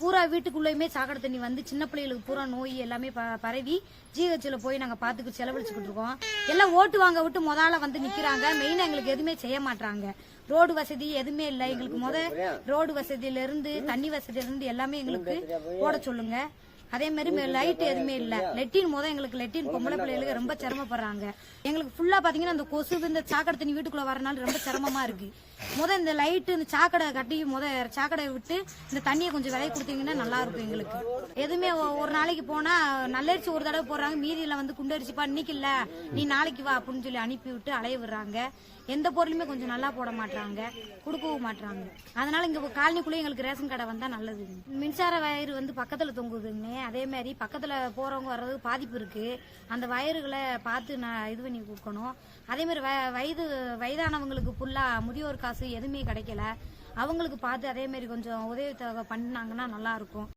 பூரா வீட்டுக்குள்ளேயுமே சாக்கடை தண்ணி வந்து சின்ன பிள்ளைகளுக்கு பூரா நோய் எல்லாமே பரவி ஜிஹெச்ல போய் நாங்க பாத்துக்கு செலவழிச்சுக்கிட்டு இருக்கோம் எல்லாம் ஓட்டு வாங்க விட்டு முதல்ல வந்து நிக்கிறாங்க. மெயினா எங்களுக்கு எதுவுமே செய்ய மாட்டாங்க ரோடு வசதி எதுவுமே இல்ல. எங்களுக்கு முத ரோடு வசதியில இருந்து தண்ணி வசதியில இருந்து எல்லாமே எங்களுக்கு போட சொல்லுங்க. அதே மாதிரி லைட் எதுவுமே இல்ல. லெட்டின் முத எங்களுக்கு லெட்டின் பொம்பளை பிள்ளைகளுக்கு ரொம்ப சிரமப்படுறாங்க. எங்களுக்கு ஃபுல்லா பாத்தீங்கன்னா இந்த கொசு இந்த சாக்கடை தண்ணி வீட்டுக்குள்ள வரனால ரொம்ப சிரமமா இருக்கு. முத இந்த லைட் இந்த சாக்கடை கட்டி முத சாக்கடை விட்டு இந்த தண்ணியை கொஞ்சம் விலை கொடுத்தீங்கன்னா நல்லா இருக்கும் எங்களுக்கு. எதுவுமே ஒரு நாளைக்கு போனா நல்லரிச்சு ஒரு தடவை போடுறாங்க. மீதியில வந்து குண்டரிச்சுப்பா இன்னைக்கு இல்ல. நீ நாளைக்கு வா அப்படின்னு சொல்லி அனுப்பி விட்டு அலைய விடுறாங்க. எந்த பொருளுமே கொஞ்சம் நல்லா போட மாட்டாங்க கொடுக்கவும் மாட்டாங்க அதனால இங்க காலனிக்குள்ளே எங்களுக்கு ரேஷன் கடை வந்தா நல்லது மின்சார வயர் வந்து பக்கத்துல தொங்குதுங்க. அதே மாதிரி பக்கத்தில் போகிறவங்க வர்றது பாதிப்பு இருக்குது அந்த வயறுகளை பார்த்து நான் இது பண்ணி கொடுக்கணும். அதே மாதிரி வ- வயது வயதானவங்களுக்கு ஃபுல்லாக முதியோர் காசு எதுவுமே கிடைக்கல. அவங்களுக்கு பார்த்து அதே மாதிரி கொஞ்சம் உதவித்தொகை பண்ணாங்கன்னா நல்லாயிருக்கும்